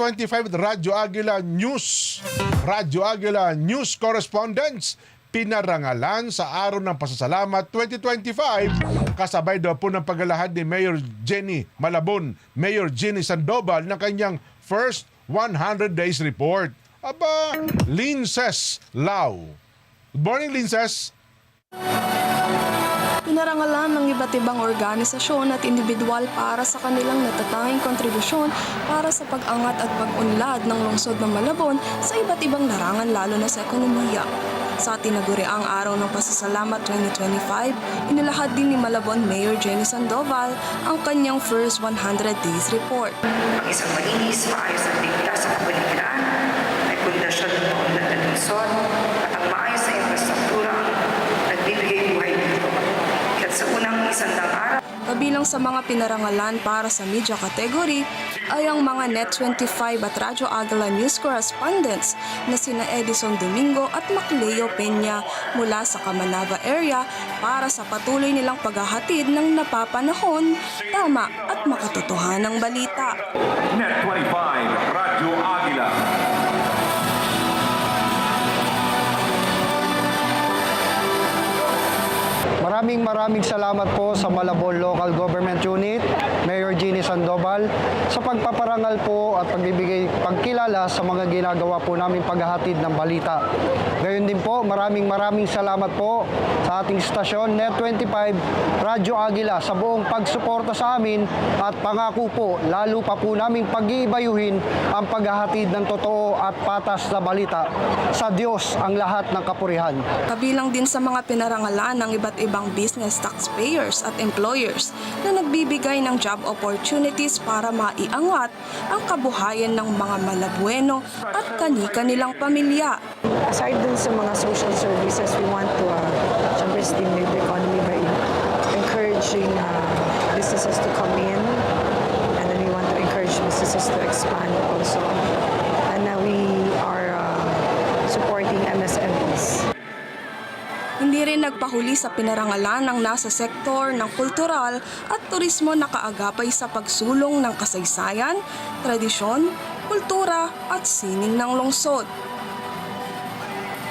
Net25 Radyo Agila News. Radyo Agila News Correspondents pinarangalan sa Araw ng Pasasalamat 2025 kasabay daw po ng paglalahad ni Mayor Jenny Malabon, Mayor Jenny Sandoval ng kanyang first 100 days report. Aba, Linces Lau. Good morning, Linces. Pinarangalan ng iba't ibang organisasyon at individual para sa kanilang natatanging kontribusyon para sa pag-angat at pag-unlad ng lungsod ng Malabon sa iba't ibang larangan lalo na sa ekonomiya. Sa tinaguriang araw ng pasasalamat 2025, inilahad din ni Malabon Mayor Jenny Sandoval ang kanyang first 100 days report. ang isang malinis, maayos at ligtas sa kapaligiran, ay pundasyon ng maunlad na lungsod, at ang maayos na infrastruktura ang nagbibigay buhay dito. At sa unang isandang araw, Kabilang sa mga pinarangalan para sa media category ay ang mga Net25 at Radyo Agala News correspondents na sina Edison Domingo at Macleo Peña mula sa Camanava area para sa patuloy nilang paghahatid ng napapanahon, tama at makatotohanang balita. Net 25, Maraming maraming salamat po sa Malabon Local Government Unit, Mayor Jeannie Sandoval, sa pagpaparangal po at pagbibigay pagkilala sa mga ginagawa po namin paghahatid ng balita. Gayon din po, maraming maraming salamat po sa ating stasyon Net25 Radyo Agila sa buong pagsuporta sa amin at pangako po, lalo pa po naming pag-iibayuhin ang paghahatid ng totoo at patas na balita. Sa Diyos ang lahat ng kapurihan. Kabilang din sa mga pinarangalan ng iba't ibang business taxpayers at employers na nagbibigay ng job opportunities para maiangat ang kabuhayan ng mga malabueno at kani-kanilang pamilya. aside dun sa mga social services, we want to uh, syempre stimulate the economy by encouraging uh, businesses to come in and then we want to encourage businesses to expand also. And uh, we are uh, supporting MSMEs. Hindi rin nagpahuli sa pinarangalan ng nasa sektor ng kultural at turismo na kaagapay sa pagsulong ng kasaysayan, tradisyon, kultura at sining ng lungsod.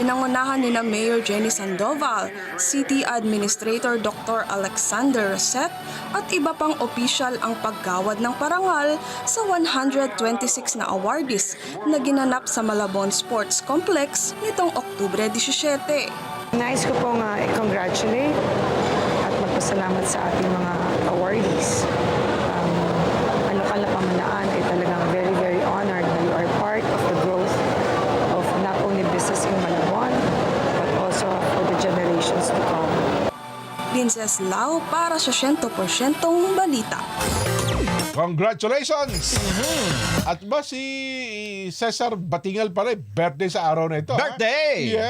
Pinangunahan ni na Mayor Jenny Sandoval, City Administrator Dr. Alexander Rosette at iba pang opisyal ang paggawad ng parangal sa 126 na awardees na ginanap sa Malabon Sports Complex nitong Oktubre 17. Nais ko pong uh, i-congratulate at magpasalamat sa ating mga awardees. Um, ang lokal na pamalaan ay talagang very, very honored na you are part of the growth of not only business in Malabon, but also for the generations to come. Princess Lau para sa 100% balita. Congratulations! At ba si Cesar Batingal pala, birthday sa araw na ito? ha? Birthday! Yeah.